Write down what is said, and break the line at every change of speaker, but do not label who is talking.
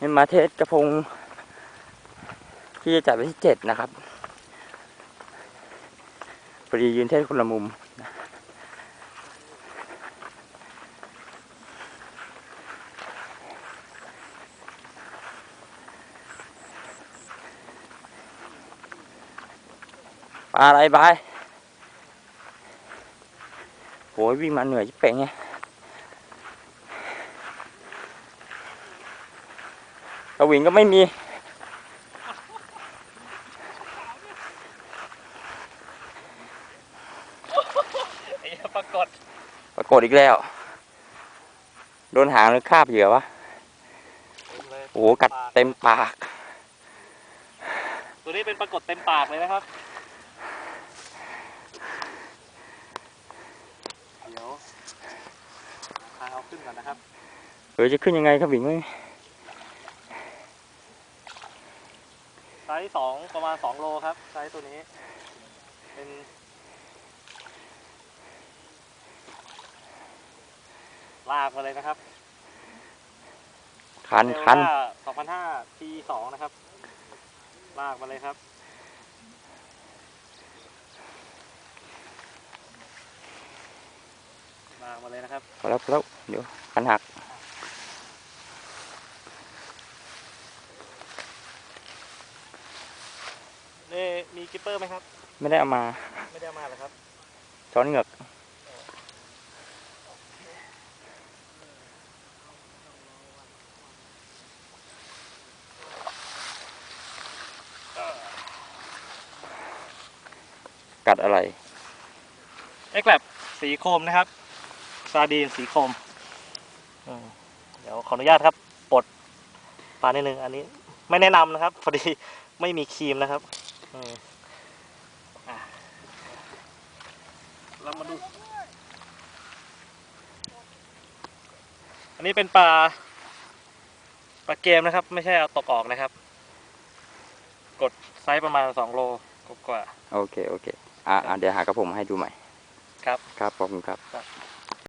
มาเทสกระพง ที่จะจัดวันที่เจ็ดนะครับพอดียืนเทสคนละมุม ปลาอะไรบายโหยวิ่งมาเหนื่อยจิเป่งไง กระวิงก็ไม่มี
ไอ้ปรากฏ
ปรากฏอีกแล้ว โดนหางหรือคาบเหยื่อวะ โอ้โห กัดเต็มปาก
ตัวนี้เป็นปรากฏเต็มปากเลยนะครับ เดี๋ยวพาเอาขึ้นก่อนนะครับ
เออจะขึ้นยังไงครับวิงไม่
ไซส์สองประมาณสองโลครับไซส์ตัวนี้ เป็นลากมาเลยนะครับ
คันคัน
สองพันห้าทีสองนะครับ ลากมาเลยครับ ลากมาเลยนะครับ
พอแล้วพอแล้วเดี๋ยวคันหัก
นี่ มีกิปเปอร์ไหมครับ
ไม่ได้เอามา
ไม่ได้เอามาเหรอครับ
ช้อนเหงือกกัดอะไร
เอ็กแลบสีโคมนะครับ ซาดีนสีโคมอืมเดี๋ยวขออนุญาตครับปลดปลานิดนึงอันนี้ไม่แนะนำนะครับ พอดีไม่มีครีมนะครับอืมอะ เรามาดู อันนี้เป็นปลาปลาเกมนะครับ ไม่ใช่เอาตกออกนะครับ กดไซส์ประมาณสองโลกว่า
โอเค โอเค อ่าเดี๋ยวหากระผมให้ดูใหม่
ครับ
ครับ ขอบคุณครับ
ครับ